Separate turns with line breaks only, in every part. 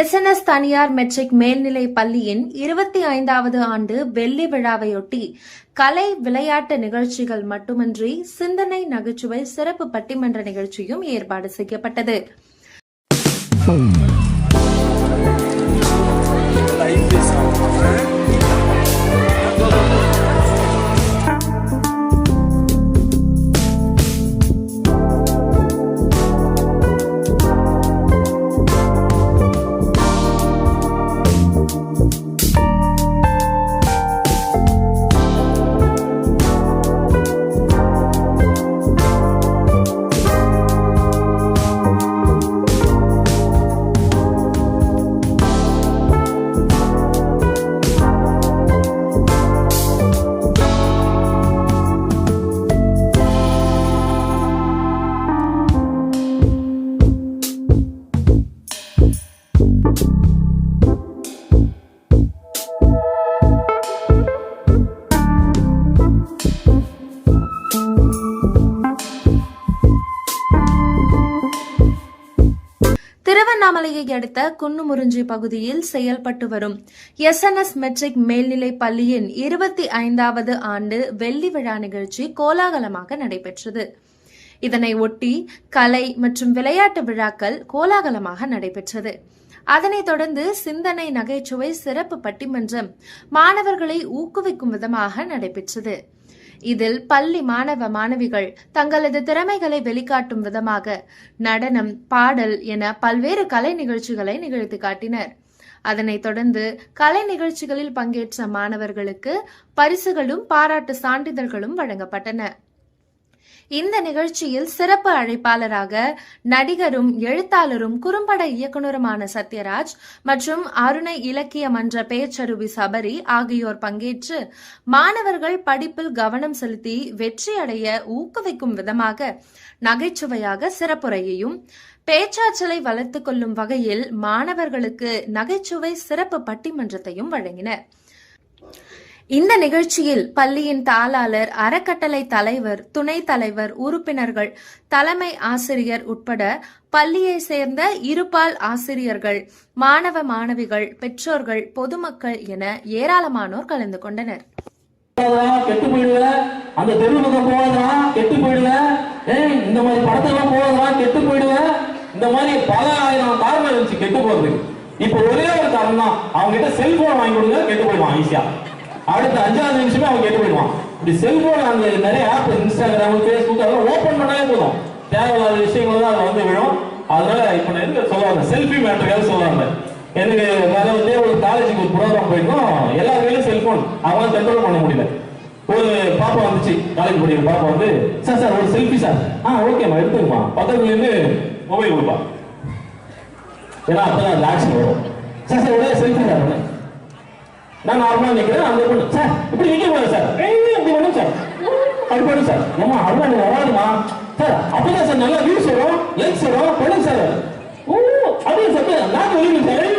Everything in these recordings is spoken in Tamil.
எஸ்என்எஸ் தனியார் மெட்ரிக் மேல்நிலை பள்ளியின் இருபத்தி ஐந்தாவது ஆண்டு வெள்ளி விழாவையொட்டி கலை விளையாட்டு நிகழ்ச்சிகள் மட்டுமின்றி சிந்தனை நகைச்சுவை சிறப்பு பட்டிமன்ற நிகழ்ச்சியும் ஏற்பாடு செய்யப்பட்டது. திருவண்ணாமலையை அடுத்த குன்னுமுறிஞ்சி பகுதியில் செயல்பட்டு வரும் எஸ் என் எஸ் மெட்ரிக் மேல்நிலை பள்ளியின் இருபத்தி ஐந்தாவது ஆண்டு வெள்ளி விழா நிகழ்ச்சி கோலாகலமாக நடைபெற்றது. இதனை ஒட்டி கலை மற்றும் விளையாட்டு விழாக்கள் கோலாகலமாக நடைபெற்றது. அதனைத் தொடர்ந்து சிந்தனை நகைச்சுவை சிறப்பு பட்டிமன்றம் மாணவர்களை ஊக்குவிக்கும் விதமாக நடைபெற்றது. இதில் பள்ளி மாணவ மாணவிகள் தங்களது திறமைகளை வெளிக்காட்டும் விதமாக நடனம் பாடல் என பல்வேறு கலை நிகழ்ச்சிகளை நிகழ்த்தி காட்டினர். அதனைத் தொடர்ந்து கலை நிகழ்ச்சிகளில் பங்கேற்ற மாணவர்களுக்கு பரிசுகளும் பாராட்டு சான்றிதழ்களும் வழங்கப்பட்டன. இந்த நிகழ்ச்சியில் சிறப்பு அழைப்பாளராக நடிகரும் எழுத்தாளரும் குறும்பட இயக்குனருமான சத்யராஜ் மற்றும் அருணை இலக்கிய மன்ற பேச்சருவி சபரி ஆகியோர் பங்கேற்று மாணவர்கள் படிப்பில் கவனம் செலுத்தி வெற்றியடைய ஊக்குவிக்கும் விதமாக நகைச்சுவையாக சிறப்புரையையும் பேச்சாற்றலை வளர்த்துக் கொள்ளும் வகையில் மாணவர்களுக்கு நகைச்சுவை சிறப்பு பட்டிமன்றத்தையும் வழங்கினர். இந்த நிகழ்ச்சியில் பள்ளியின் தாளாளர் அறக்கட்டளை தலைவர் துணை தலைவர் உறுப்பினர்கள் தலைமை ஆசிரியர் உட்பட பள்ளியை சேர்ந்த இருபால் ஆசிரியர்கள் மாணவ மாணவிகள் பெற்றோர்கள் பொதுமக்கள் என ஏராளமானோர் கலந்து கொண்டனர்.
கெட்டு போயிடுவ. அந்த தெரு பக்கம் கெட்டு போயிடுவ. இந்த மாதிரி படத்தெல்லாம் போகாதடா கெட்டு போயிடுவ. இந்த மாதிரி பல ஆயிரம் காரணம் இருந்துச்சு கெட்டு போறதுக்கு. இப்ப ஒரே ஒரு காரணம் தான் அவங்க கிட்ட செல்போன் வாங்கி கொடுங்க கெட்டு போயிடுவான் ஈஸியா அடுத்த அஞ்சாவது நிமிஷமே அவன் கெட்டு போயிடுவான். இப்படி செல்போன் அந்த நிறைய ஆப் இன்ஸ்டாகிராம் ஃபேஸ்புக் அதெல்லாம் ஓப்பன் பண்ணாலே போதும். தேவையில்லாத விஷயங்கள் தான் அது வந்து விழும். அதனால இப்ப நான் எதுக்கு சொல்லுவாங்க செல்ஃபி மேட்டருக்காக சொல்லுவாங்க எனக்கு வேற வந்து ஒரு காலேஜுக்கு ஒரு ப்ரோக்ராம் போயிருந்தோம். எல்லா வேலையும் செல்போன் அவங்களால கண்ட்ரோல் பண்ண முடியல. ஒரு பாப்பா வந்துச்சு. காலேஜ் படிக்கிற பாப்பா வந்து சார் சார் ஒரு செல்ஃபி சார். ஆ ஓகேம்மா எடுத்துக்கமா. பக்கத்துல இருந்து மொபைல் கொடுப்பா. ஏன்னா அப்பதான் அந்த ஆக்ஷன் வரும். சார் சார் ஒரே செல்ஃபி சார் நான் நார்மலா நிக்கிறேன் அந்த பொண்ணு சார் இப்படி நிக்க கூடாது சார். ஏய், இப்படி பண்ணும் சார். அப்படி பண்ணும் சார். ஏமா அருணா நீ வராதுமா சார் அப்பதான் சார் நல்லா வியூஸ் வரும் லைக்ஸ் வரும் பண்ணுங்க சார். ஓ அப்படியே சார் நான் வெளியே சார்.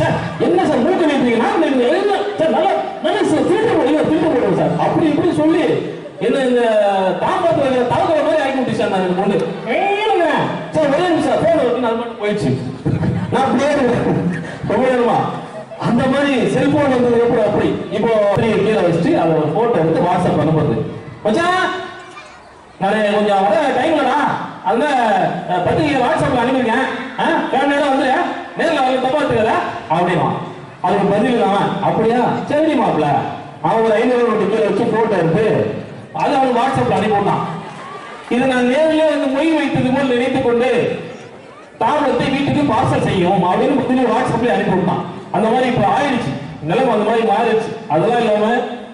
சார் என்ன சார் மூக்க நின்றீங்க நான் நின்றீங்க சார் நல்லா நல்லா சார் திருட்டு போடுங்க திருட்டு போடுங்க சார். அப்படி இப்படி சொல்லி என்ன இந்த தாம்பரத்துல இருக்கிற தவக்கல மாதிரி ஆகி முடிச்சு சார் நான் இந்த பொண்ணு. ஏழுங்க. சார் ஒரே நிமிஷம் போன வரைக்கும் அது மட்டும் போயிடுச்சு. நான் அப்படியே ரொம்ப நேரமா. அந்த மாதிரி செல்போன் வந்தது எப்படி அப்படி. இப்போ கீழே வச்சுட்டு அதை ஒரு போட்டோ எடுத்து வாட்ஸ்அப் அனுப்புறது மச்சான் நான் கொஞ்சம் வர டைம்லடா அதனால பத்திரிகை வாட்ஸ்அப்ல அனுப்பிருக்கேன் வேற நேரம் வந்து நேரில் அவங்க தப்பா எடுத்துக்கல அப்படிமா அதுக்கு பதில் இல்லாம அப்படியா? சரி மாப்ள அவன் ஒரு ஐநூறு நோட்டு கீழே வச்சு போட்டோ எடுத்து அதை அவன் வாட்ஸ்அப்ல அனுப்பிவிட்டான். இது நான் நேரிலே வந்து மொய் வைத்தது போல் நினைத்துக் கொண்டு தாவரத்தை வீட்டுக்கு பார்சல் செய்யும் அப்படின்னு முந்தின வாட்ஸ்அப்ல அனுப்பிவிட்டான். அந்த மாதிரி இப்ப ஆயிடுச்சு நிலைமை அந்த மாதிரி மாறிடுச்சு. அதெல்லாம் இல்லாம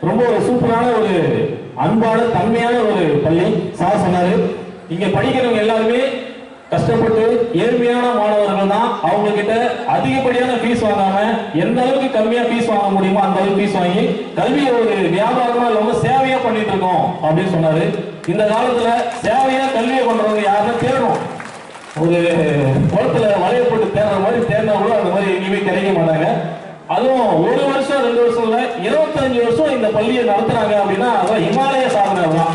ரொம்ப ஒரு சூப்பரான ஒரு அன்பான தன்மையான ஒரு பள்ளி. சார் சொன்னாரு. இங்க படிக்கிறவங்க எல்லாருமே கஷ்டப்பட்டு ஏழ்மையான மாணவர்கள் தான். அவங்க கிட்ட அதிகப்படியான ஃபீஸ் வாங்காம எந்த அளவுக்கு கம்மியா ஃபீஸ் வாங்க முடியுமோ அந்த அளவுக்கு ஃபீஸ் வாங்கி கல்வியை ஒரு வியாபாரமா இல்லாம சேவையா பண்ணிட்டு இருக்கோம் அப்படின்னு சொன்னாரு. இந்த காலத்துல சேவையா கல்வியை பண்றவங்க யாருன்னு தேடணும் ஒரு குளத்துல வலைய போட்டு தேடுற மாதிரி தேடினா கூட அந்த மாதிரி எங்கேயுமே கிடைக்க மாட்டாங்க. அதுவும் ஒரு வருஷம் ரெண்டு வருஷம் இல்ல இருபத்தஞ்சு வருஷம் இந்த பள்ளியை நடத்துறாங்க அப்படின்னா அதான் இமாலய சாதனை தான்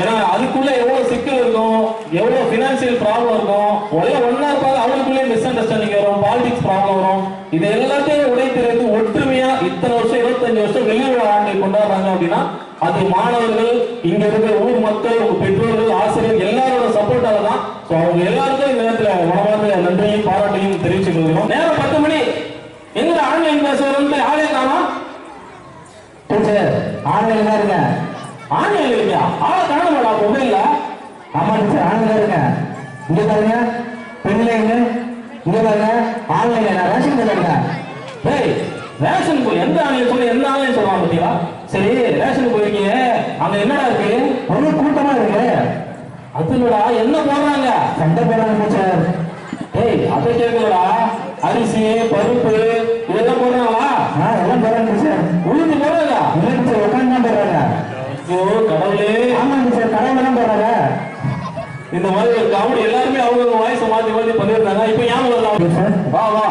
ஏன்னா அதுக்குள்ள எவ்வளவு சிக்கல் இருக்கும் எவ்வளவு பினான்சியல் ப்ராப்ளம் இருக்கும் ஒரே ஒன்னா இருப்பாங்க அவங்களுக்குள்ளே மிஸ் அண்டர்ஸ்டாண்டிங் வரும் பாலிடிக்ஸ் ப்ராப்ளம் வரும். இது எல்லாத்தையும் உடைத்திருந்து ஒற்றுமையா இத்தனை வருஷம் இருபத்தஞ்சு வருஷம் வெளியூர் ஆண்டை கொண்டாடுறாங்க அப்படின்னா அது மாணவர்கள் இங்க இருக்கிற ஊர் மக்கள் பெற்றோர்கள் ஆசிரியர் தான் ஸோ அவங்க எல்லாருக்கும் இந்த நேரத்துல மனமார்ந்த நன்றியும் பாராட்டையும் தெரிவிச்சுக் கொள்கிறோம் நேரம் பத்து மணி. எங்க ஆன்லைன் கிளாஸ் வரும்னு யாரே காணோம்
டீச்சர் ஆன்லைன்ல தான் இருக்கேன்.
ஆன்லைன்ல இல்லையா ஆளை காணமாடா மொபைல்ல?
ஆமா டீச்சர் ஆன்லைன்ல இருக்கேன். இங்க பாருங்க. பெண்ணிலைங்க இங்க பாருங்க. ஆன்லைன்ல நான் ரேஷன் இருக்கேன்.
டேய் ரேஷன் போய் எந்த ஆன்லைன் சொல்லி எந்த ஆன்லைன் சொல்றான் பாத்தீங்களா சரி ரேஷன் போயிருக்கீங்க. அங்க என்னடா இருக்கு?
ஒரே கூட்டமா இருக்கு.
அதுலடா என்ன போடுறாங்க?
சண்டை போடுறாங்க டீச்சர்
டேய் அதை கேட்கலடா அரிசி பருப்பு இதெல்லாம் போடுறாங்களா?
எல்லாம் போடுறாங்க டீச்சர்
உளுந்து போடுறாங்க.
இல்லை டீச்சர் உட்காந்து தான் போடுறாங்க.
ஐயோ கடவுளே.
ஆமா டீச்சர் கடவுள் தான் போடுறாங்க.
இந்த மாதிரி ஒரு காமெடி எல்லாருமே அவங்க வாய்ஸ் மாத்தி மாத்தி பண்ணிருந்தாங்க இப்போ ஞாபகம் வரலாம்
டீச்சர்
வா வா.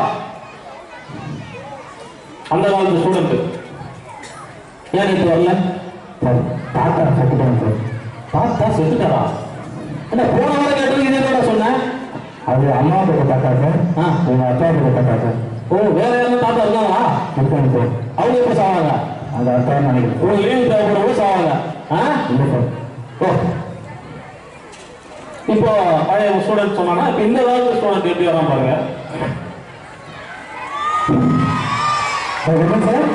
அந்த காலத்து ஸ்டூடெண்ட் ஏன் இப்போ வரல?
சார் தாத்தா செத்துட்டாங்க சார்.
பார்த்தா செத்துட்டாரா என்ன போன வாரம் கேட்டது இதே சொன்னேன்
அது அம்மா கிட்ட தாத்தா சார். உங்க அப்பா கிட்ட தாத்தா சார்.
ஓ வேற யாரும் தாத்தா இருக்காங்களா
இருக்காங்க சார்.
அவங்க எப்போ சாவாங்க?
அது அப்பா நினைக்கிறேன்
ஓ லீவு தேவைப்படுறவங்க சாவாங்க. ஆ?
இல்லை சார்.
ஓ. இப்போ பழைய ஸ்டூடெண்ட் இப்போ இந்த காலத்து ஸ்டூடெண்ட் எப்படி வரான் பாருங்க.
Sir sir?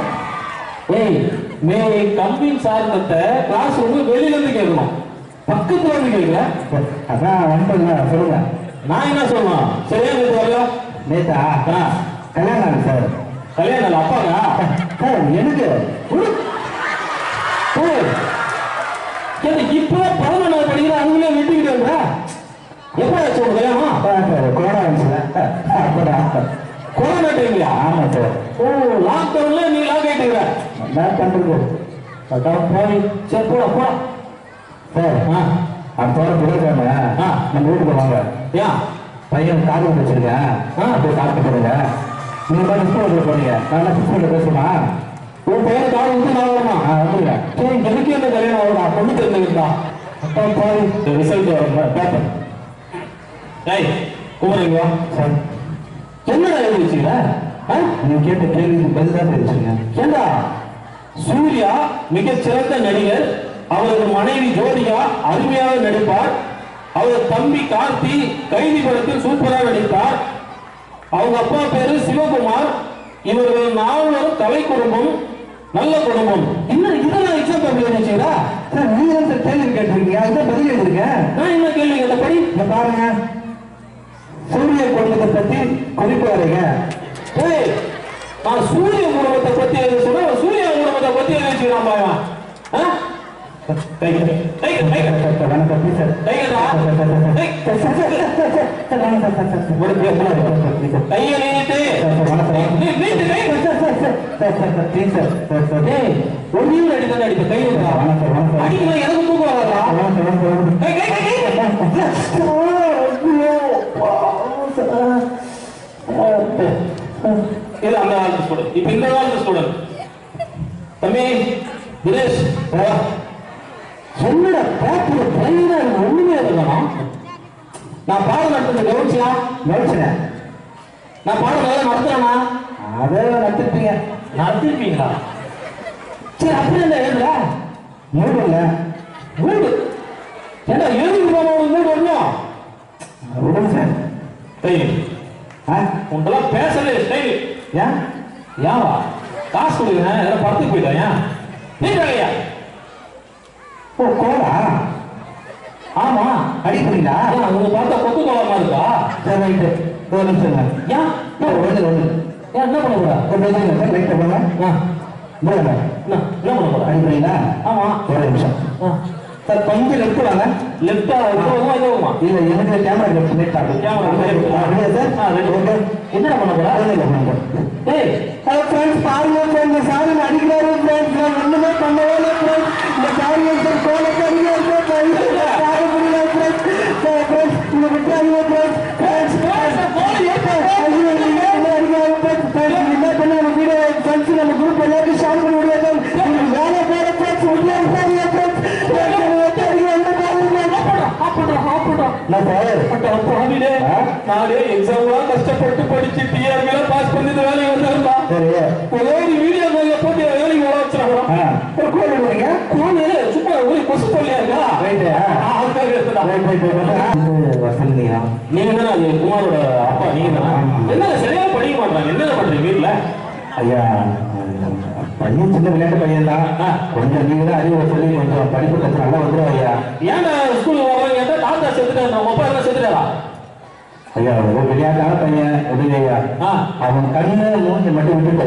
ஏய் மே கம்பிங் சார்ந்த கிளாஸ் ரூம் வெளியில இருந்து கேட்கணும். இருந்து கேட்கல
அதான் வந்துங்க சொல்லுங்க.
நான் என்ன சொல்லணும் சரியா இது வரல
நேத்தா? கல்யாணம் சார்.
கல்யாணம் அப்பாங்க
சார் எனக்கு
இப்போ பதினொன்றாவது படிக்கிற அவங்களே வெட்டிக்கிட்டு இருக்கா எப்போ உங்க கல்யாணம்?
கொரோனா அப்பதான்
கொரோனா டைம்லயா
ஆமா சார்.
ஓ லாக்டவுன்ல நீ லாக் ஆயிட்டுக்கிற
என்ன பண்றது
அதான் போய் சரி போடா போடா
சார் அடுத்த வாரம் புதன்கிழமை. நம்ம வீட்டுக்கு வாங்க.
ஏன்
பையன் காது வச்சிருக்கேன். அப்படியே சாப்பிட்டு போடுங்க. நீங்க தான் ஸ்கூலுக்கு போறீங்க. நான் ஸ்கூல்ல பேசுமா
உன் பையன் காடு விட்டு நான் வருமா?
வந்துருங்க.
சரி எனக்கு என்ன கல்யாணம் ஆகுதா? பொண்ணு தெரிஞ்சுக்கிட்டா
அப்பா போய்
ரிசல்ட் வரும்? பேப்பர். ஏய் குமரங்க
சார்.
என்னடா எழுதி வச்சுக்கிற?
நீங்க கேட்ட கேள்விக்கு பதில் தான் தெரிஞ்சுங்க
ஏண்டா? சூர்யா மிகச் சிறந்த நடிகர் அவரது மனைவி ஜோதிகா அருமையாக நடிப்பார். அவரது தம்பி கார்த்தி கைதி படத்தில் சூப்பராக நடித்தார் அவங்க அப்பா பேரு சிவகுமார். இவர்கள் நால்வரும் கலை குடும்பம் நல்ல குடும்பம். இன்னும் இதெல்லாம் எக்ஸாம் பேப்பர் வச்சுக்கிறா
சார் நீங்க சார் கேள்வி கேட்டிருக்கீங்க. அதுதான் பதில் எழுதிருக்கேன்
நான் என்ன கேள்வி
பாருங்க. சூரிய குடும்பத்தை பத்தி குறிப்பு வரைங்க
ஏய் நான் சூரிய குடும்பத்தை பத்தி எழுத சொன்னா சூரிய குடும்பத்தை பத்தி எழுதி வச்சுக்கிறான் பாயவன் இப்ப இந்த காலத்து ஸ்டூடெண்ட் தம்பி தினேஷ் வா. என்னடா பேப்பர் பிளைனா இருக்கு ஒண்ணுமே இருக்கணும் நான் பாடம் நடத்துறது கவனிச்சியா நான் பாடம் நல்லா நடத்துறேனா
அதை நட்டுப்பீங்க
நடத்திருப்பீங்களா சரி அப்படி என்ன எழுதுல.
மூடு இல்ல
ஏண்டா எழுதி போன வீடு வரணும்
விடுங்க சார்.
ஸ்டைல்
ஆ?
உங்களாம் பேசவே ஸ்டைல்
ஏன்?
ஏவா காசு கொடுக்குறேன் எல்லாம் படத்துக்கு போயிட்டேன் ஏன்? நீ வேலையா
ஓ
ஆமா.
அடிக்கிறீங்களா
உங்க பார்த்தா கொத்து கோலமா இருக்கா?
சரி ரைட்டு ஒரு நிமிஷங்க
ஏன்
ஒண்ணு ஒண்ணு.
ஏன் என்ன பண்ண போற?
ஒரு நிமிஷம் சார் போங்க.
என்ன என்ன பண்ண போற?
அடிக்கிறீங்களா
ஆமா.
ஒரு நிமிஷம். சார் கொஞ்சம் லெஃப்ட் வாங்க.
லெஃப்டா இதுவுமா
இல்ல எனக்கு கேமரா லெஃப்ட் லைட் ஆகும். அப்படியா சார். ஓகே
என்ன பண்ண போற?
இல்லை ஒண்ணு இல்லை.
ஏய்.
ஹலோ ஃப்ரெண்ட்ஸ் பாருங்க ஃப்ரெண்ட்ஸ் சாரி அடிக்கிறாரு ஃப்ரெண்ட்ஸ் நான் ஒண்ணுமே பண்ணவே இல்லை ஃப்ரெண்ட்ஸ் இந்த சாரி சார் கோலத்தை அடிக்கிறாரு
கஷ்டப்பட்டு படிச்சு டிஆர்பில பாஸ் பண்ணி இந்த வேலைக்கு வந்திருந்தா
சரி
ஒரே ஒரு வீடியோ கால்ல போட்டு வேலைக்கு வர வச்சிருக்கோம். ஒரு கோல் விடுறீங்க கோல் சும்மா ஒரு கொசு
வசந்தியா
நீங்க தானே. அது குமாரோட அப்பா நீங்க தானே. என்ன சரியா படிக்க மாட்டாங்க. என்ன பண்றீங்க வீட்டுல
ஐயா பையன் சின்ன விளையாட்டு பையன் தான். கொஞ்சம் நீங்க தான் அறிவு சொல்லி கொஞ்சம் படிப்பு நல்லா வந்துடும் ஐயா.
ஏன்டா ஸ்கூலுக்கு வர்றாங்க தாத்தா செத்துட்டாங்க உங்க அப்பா என்ன செத்துட்டாரா?
ஐயா ஒரு விளையாட்டான பையன்
ஆ.
அவன் கண்ணு மூஞ்சி மட்டும் விட்டுட்டு.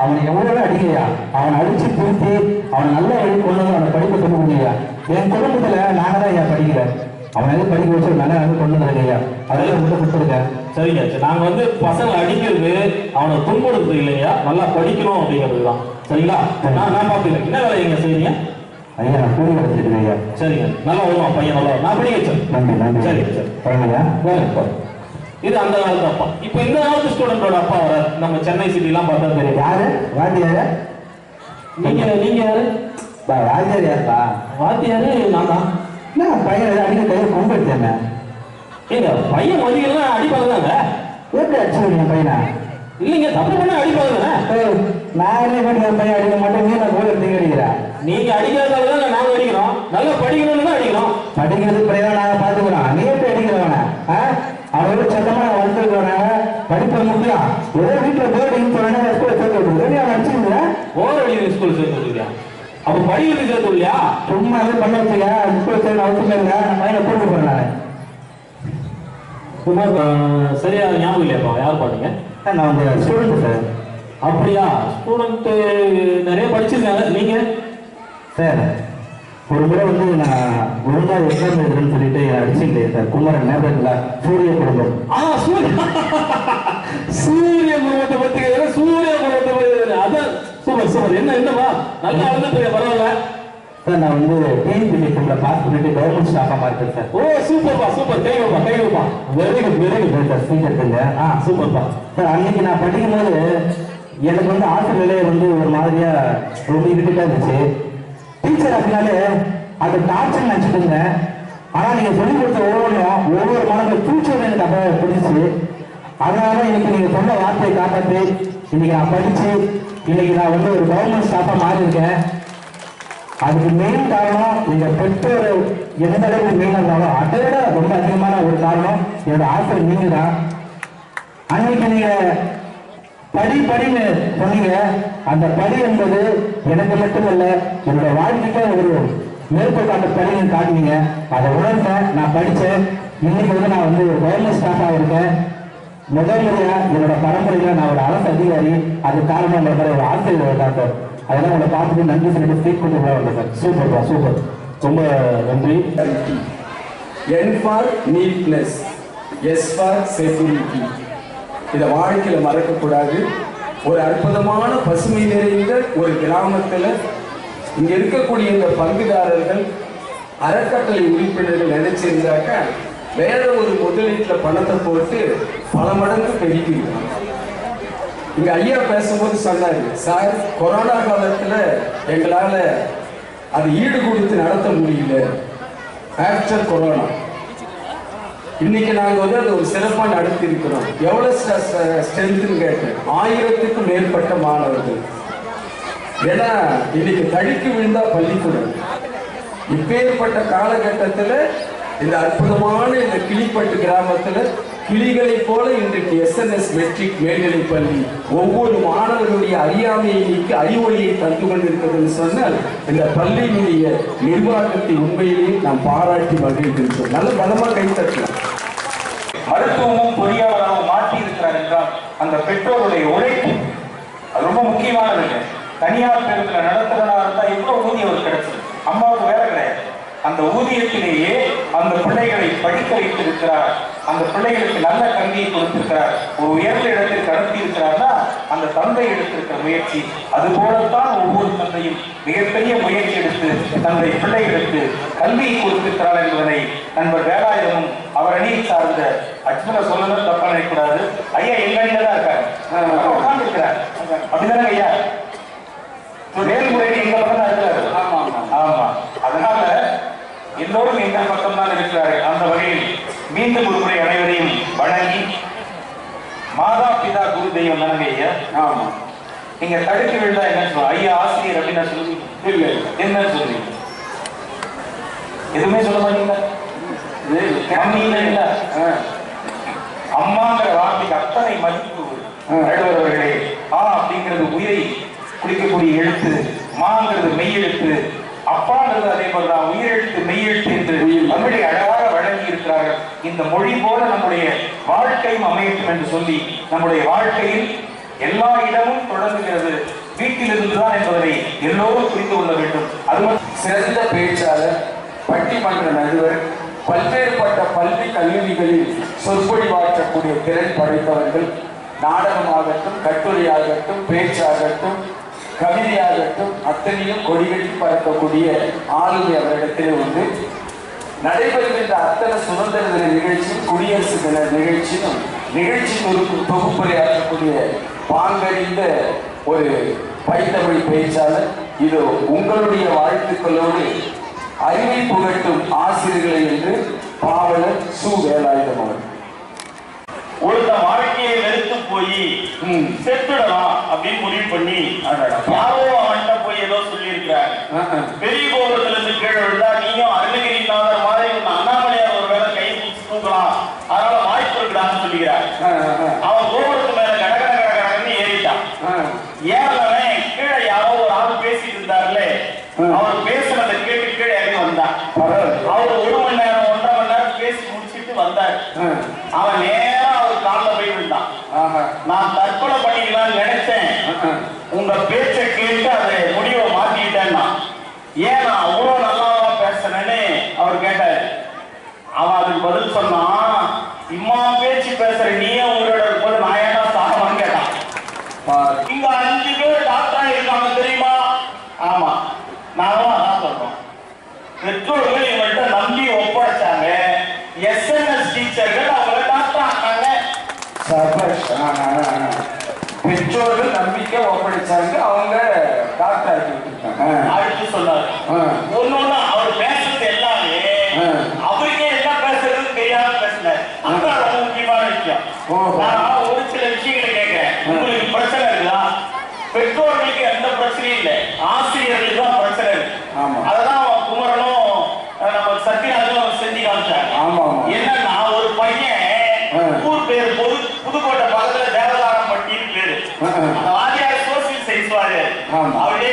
அவனை எவ்வளவு அடிக்கையா அவனை அடிச்சு திருத்தி அவனை நல்ல வழி கொண்டு வந்து அவனை படிக்க சொல்ல முடியா என் குடும்பத்துல நாங்க தான் ஐயா படிக்கிறேன். அவனை எதுவும் படிக்க வச்சு நல்ல நல்ல கொண்டு வந்துருங்க ஐயா. அதெல்லாம் மட்டும் கொடுத்துருக்கேன்.
சரிங்க சரி. நாங்க வந்து பசங்களை அடிக்கிறது அவனை துன்புறுத்துறது இல்லையா நல்லா படிக்கணும் அப்படிங்கிறது தான். சரிங்களா? நான் நான் பார்த்துக்கிறேன். என்ன வேலை செய்றீங்க?
ஐயா நான் கூலி வச்சிருக்கேன் ஐயா.
சரிங்க. நல்லா வருவான் பையன் நல்லா நான் படிக்க வச்சேன்.
நன்றி நன்றி.
சரி சரி.
பழமையா
இது அந்த காலத்து அப்பா. இப்போ இந்த காலத்து ஸ்டூடெண்டோட அப்பா வர நம்ம சென்னை சிட்டிலாம் பார்த்தா தெரியும்.
யாரு? வாத்தியாரு?
நீங்க நீங்க யாரு?
பா வாத்தியார் யாருப்பா?
வாத்தியாரு நான் தான்
என்ன பையன் அடிக்க கையை கொண்டு எடுத்தேன்
ஏங்க பையன் மதியெல்லாம் அடிப்பாங்க தாங்க
எப்படி அடிச்சு பையனா?
இல்லைங்க தப்பு பண்ண அடிப்பாங்க தானே
நான் என்ன பண்ணி என் பையன் அடிக்க மாட்டேன் நீ நான் கோல் எடுத்து அடிக்கிறேன்
நீங்க அடிக்காததால தான் நாங்க அடிக்கிறோம். நல்லா படிக்கணும்னு தான் அடிக்கிறோம்.
படிக்கிறது பிள்ளைதான் நாங்க பாத்துக்கிறோம் நீ படிப்பு முக்கியம் ஏதோ வீட்டுல போர்டு இன்ஃபோன ஸ்கூல்ல சேர்த்து விட்டுருக்கேன் நீ அவன் அடிச்சுங்களா
ஓவர் அடிக்கிற ஸ்கூல் சேர்த்து வச்சுக்கியா அப்ப படிக்கிறது சேர்த்து இல்லையா
சும்மா எதுவும் பண்ண வச்சுக்க. ஸ்கூல்ல சேர்த்து அவசியம் இல்லை. நான் பையனை போட்டு
குமார் அஹ், சரியா ஞாபகம் இல்லையாப்பா யார் பாட்டீங்க?
நான் வந்து ஸ்டூடெண்ட் சார்
அப்படியா? ஸ்டூடெண்ட் நிறைய படிச்சிருக்காங்க. நீங்க?
சார் ஒரு முறை வந்து நான் ஒழுங்கா எக்ஸாம் எழுதுறேன்னு சொல்லிட்டு அடிச்சுக்கிட்டேன் சார் குமரன் நேபர்ல சூரிய குடும்பம்.
ஆ சூரிய சூரிய குடும்பத்தை பத்தி. சூரிய குடும்பத்தை. அதான் சூப்பர் சூப்பர். என்ன என்னவா நல்லா அழுந்துட்டு பரவாயில்ல.
சார் நான் வந்து டிஎன்பிஎஸ்ல பாஸ் பண்ணிட்டு கவர்மெண்ட் ஸ்டாஃபா மாறிட்டேன் சார்.
ஓ சூப்பர்ப்பா சூப்பர். கை வைப்பா கை வைப்பா
very good very good sir எடுத்துங்க
ஆ சூப்பர்ப்பா.
சார் அன்னைக்கு நான் படிக்கும்போது எனக்கு வந்து ஆசிரியர்களே வந்து ஒரு மாதிரியா ரொம்ப இரிட்டேட்டா இருந்துச்சு. டீச்சர் அப்படின்னாலே அது டார்ச்சர் நினைச்சிட்டு இருந்தேன் ஆனா நீங்க சொல்லிக் கொடுத்த ஒவ்வொன்றும் ஒவ்வொரு மாணவர் ஃபியூச்சர் எனக்கு அப்ப புரிஞ்சுச்சு. அதனால இன்னைக்கு நீங்க சொன்ன வார்த்தையை காப்பாற்றி இன்னைக்கு நான் படிச்சு இன்னைக்கு நான் வந்து ஒரு கவர்மெண்ட் ஸ்டாஃபா மாறி இருக்கேன் அதுக்கு மெயின் காரணம் எங்க பெற்றோர் எந்த அளவுக்கு மெயின் இருந்தாலும் அதை விட ரொம்ப அதிகமான ஒரு காரணம் என்னோட ஆசிரியர் நீங்க தான் அன்னைக்கு நீங்க படி படின்னு சொன்னீங்க அந்த பணி என்பது எனக்கு மட்டுமல்ல என்னோட வாழ்க்கைக்கே ஒரு மேற்கொண்டு அந்த பணியை காட்டுவீங்க. அதை உணர்ந்தேன் நான் படித்தேன். இன்னைக்கு வந்து நான் வந்து ஒரு வயர்லெஸ் ஸ்டாஃபாக இருக்கேன். முதல் என்னோட பரம்பரையில் நான் ஒரு அரசு அதிகாரி. அது காரணம் உங்களை ஒரு ஆசிரியர் தான் சார் அதெல்லாம் உங்களை பார்த்துட்டு நன்றி சொல்லிட்டு ஸ்பீக் கொண்டு சார். சூப்பர் சார் சூப்பர்
ரொம்ப நன்றி.
N for neatness S for security இதை வாழ்க்கையில் மறக்கக்கூடாது. ஒரு அற்புதமான பசுமை நிறைந்த ஒரு கிராமத்தில் இங்க இருக்கக்கூடிய இந்த பங்குதாரர்கள் அறக்கட்டளை உறுப்பினர்கள் நினைச்சிருந்தாக்க வேற ஒரு முதலீட்டுல பணத்தை போட்டு பல மடங்கு பெருக்கிருக்காங்க இங்க ஐயா பேசும்போது சொன்னாரு சார் கொரோனா காலத்துல எங்களால அது ஈடு கொடுத்து நடத்த முடியல. ஆஃப்டர் கொரோனா இன்னைக்கு நாங்க வந்து அது ஒரு சிறப்பா நடத்தி இருக்கிறோம். எவ்வளவு ஸ்ட்ரென்த்னு கேட்டேன். ஆயிரத்துக்கும் மேற்பட்ட மாணவர்கள். ஏன்னா இன்னைக்கு தடிக்கு விழுந்தா பள்ளிக்கூடம். இப்பேற்பட்ட காலகட்டத்துல இந்த அற்புதமான இந்த கிளிப்பட்டு கிராமத்துல கிளிகளைப் போல இன்றைக்கு எஸ்என்எஸ் மெட்ரிக் மேல்நிலை பள்ளி ஒவ்வொரு மாணவர்களுடைய அறியாமையை நீக்கி அறிவொளியை தந்து கொண்டிருக்கிறதுன்னு சொன்னால் இந்த பள்ளியினுடைய நிர்வாகத்தை உண்மையிலேயே நாம் பாராட்டி மகிழ்கின்றோம். நல்ல பலமா கைத்தட்டலாம்
மருத்துவமும் பொறியாளராக மாற்றி இருக்கிறார் என்றால் அந்த பெற்றோருடைய உழைப்பு அது ரொம்ப முக்கியமானதுங்க தனியார் பேருந்துல நடத்துறதா இருந்தா எவ்வளவு ஊதியம் அவருக்கு கிடைச்சது அம்மாவுக்கு வேலை கிடையாது. அந்த ஊதியத்திலேயே அந்த பிள்ளைகளை படிக்க வைத்திருக்கிறார். அந்த பிள்ளைகளுக்கு நல்ல கல்வியை கொடுத்திருக்கிறார். ஒரு உயர்ந்த இடத்திற்கு அனுப்பி இருக்கிறார்னா அந்த தந்தை எடுத்திருக்கிற முயற்சி. அது போலத்தான் ஒவ்வொரு தந்தையும் மிகப்பெரிய முயற்சி எடுத்து தன்னுடைய பிள்ளைகளுக்கு கல்வியை கொடுத்திருக்கிறார் என்பதனை நண்பர் வேலாயுதமும் அவர் அணியை சார்ந்த அஜ்மல சொல்லணும் தப்பா நினைக்கூடாது ஐயா எங்க அணியில தான் இருக்காரு. உட்கார்ந்து இருக்கிறார் அப்படிதானே ஐயா வேல்முறை எங்க பக்கம் தான் இருக்காரு ஆமா ஆமா அதனால எல்லோரும் எங்கள் பக்கம் தான் இருக்கிறார்கள் அந்த வகையில் மீண்டும் ஒரு முறை அனைவரையும் வணங்கி அவதார குரு தெய்வம் தானங்க ஐயா
ஆமா
நீங்க தடுக்கி விழுந்தா என்ன சொல்லுவாங்க ஐயா ஆசிரியர் அப்படின்னு சொல்லுவீங்க
இல்ல
என்ன சொல்றீங்க எதுவுமே சொல்ல மாட்டீங்களா. அம்மாங்கிற வார்த்தைக்கு அத்தனை மதிப்பு. நடுவர் அவர்களே ஆ அப்படிங்கிறது உயிரை குடிக்கக்கூடிய எழுத்து மாங்கிறது மெய் எழுத்து அப்பாங்கிறது அதே போலதான் உயிரெழுத்து மெய் எழுத்து என்று நம்முடைய அழகாக இருக்கிறார்கள் இந்த மொழி போல நம்முடைய வாழ்க்கையும் அமையட்டும் என்று சொல்லி நம்முடைய வாழ்க்கையில் எல்லா இடமும் தொடங்குகிறது. வீட்டிலிருந்து தான் என்பதனை எல்லோரும் புரிந்து கொள்ள வேண்டும். அது
சிறந்த பேச்சாளர் பட்டிமன்ற நடுவர் பல்வேறுபட்ட பல்வி கல்லூரிகளில் சொற்பொழிவாற்றக்கூடிய திறன் படைத்தவர்கள் நாடகமாகட்டும் கட்டுரையாகட்டும் பேச்சாகட்டும் கவிதையாகட்டும் அத்தனையும் கொடிகட்டி பறக்கக்கூடிய ஆளுமை அவரிடத்திலே உண்டு. நடைபெறுகின்ற அத்தனை சுதந்திர தின நிகழ்ச்சியும் குடியரசு தின நிகழ்ச்சியும் நிகழ்ச்சி தொகுப்பு தொகுப்புரையாற்றக்கூடிய பாங்கறிந்த ஒரு பைத்தமிழ் பேச்சாளர். இது உங்களுடைய வாழ்த்துக்களோடு அறிவை புகட்டும் ஆசிரியர்களை என்று பாவலர் சு. வேலாயுதம் அவர்
ஒருத்தன் வாழ்க்கையை வெறுத்து போய். செத்துடலாம் அப்படின்னு முடிவு பண்ணி யாரோ அவன்கிட்ட போய் ஏதோ சொல்லியிருக்கிறாங்க
ஆஹ், ஆஹ்.
பெரிய கோபுரத்துல இருந்து கீழே விழுந்தா நீயும் அருணகிரிநாதர் மாதிரி உன்னை அண்ணாமலையார் ஒரு வேலை கை பிடிச்சு தூக்கலாம் அதனால வாய்ப்பு
ஆஹ்,
அவன் கோபுரத்து மேல கடகட கடகடன்னு ஏறிட்டான். ஏறவன் கீழே யாரோ ஒரு ஆள் பேசிட்டு இருந்தாருல அவர் பேசுனதை கேட்டு கீழே இறங்கி வந்தான். அவர் ஒரு மணி நேரம் ஒன்றரை மணி நேரம் பேசி முடிச்சிட்டு வந்தார். அவன் நேரா அவர் காலில் போய் விழுந்தான். நான் தற்கொலை பண்ணிக்கலாம்னு நினைச்சேன். உங்க பேச்சை கேட்டு அதை முடிவை மாத்திக்கிட்டேன்னா ஏன் நான் அவ்வளோ நல்லாவா பேசுனேன்னு அவர் கேட்டாரு அவன் அதுக்கு பதில் சொன்னான் இம்மா பேச்சு பேசுற நீயே உங்களோட இருக்கும்போது நான் ஏன்டா சாகமான்னு கேட்டான். இங்க அஞ்சு பேர் டாக்டரா இருக்காங்க தெரியுமா ஆமா நானும் அதான் சொல்றோம் பெற்றோர்கள் இவங்கள்ட்ட நம்பி ஒப்படைச்சாங்க எஸ்என்எஸ் டீச்சர்கள் அவங்கள டாக்டர் ஆனாங்க.
பெற்றோர்கள் நம்பிக்கை ஒப்படைச்சாங்க அவங்க டாக்டர் ஆக்கி விட்டுருக்காங்க.
அடுத்து சொன்னாரு
ஆ.
ஒன்னொன்னு அவர் பேசுறது எல்லாமே
ஆ.
அவருக்கே என்ன பேசுறது தெரியாம பேசினார் அதுதான் ரொம்ப முக்கியமான விஷயம்
ஓ.
நான் ஒரு சில விஷயங்களை கேட்கிறேன் உங்களுக்கு பிரச்சனை இருக்குதா? பெற்றோர்களுக்கு எந்த பிரச்சனையும் இல்லை. ஆசிரியர்களுக்கு தான் பிரச்சனை இருக்கு. அவன் குமரனும் நம்ம சத்யநாதனும் செஞ்சு காமிச்சாங்க. என்னன்னா ஒரு பையன். ஊர் பேர் பொது புதுக்கோட்டை பக்கத்துல தேவதாரம் பட்டின்னு பேரு வாத்தியார் சோசியல் சயின்ஸ். அவரே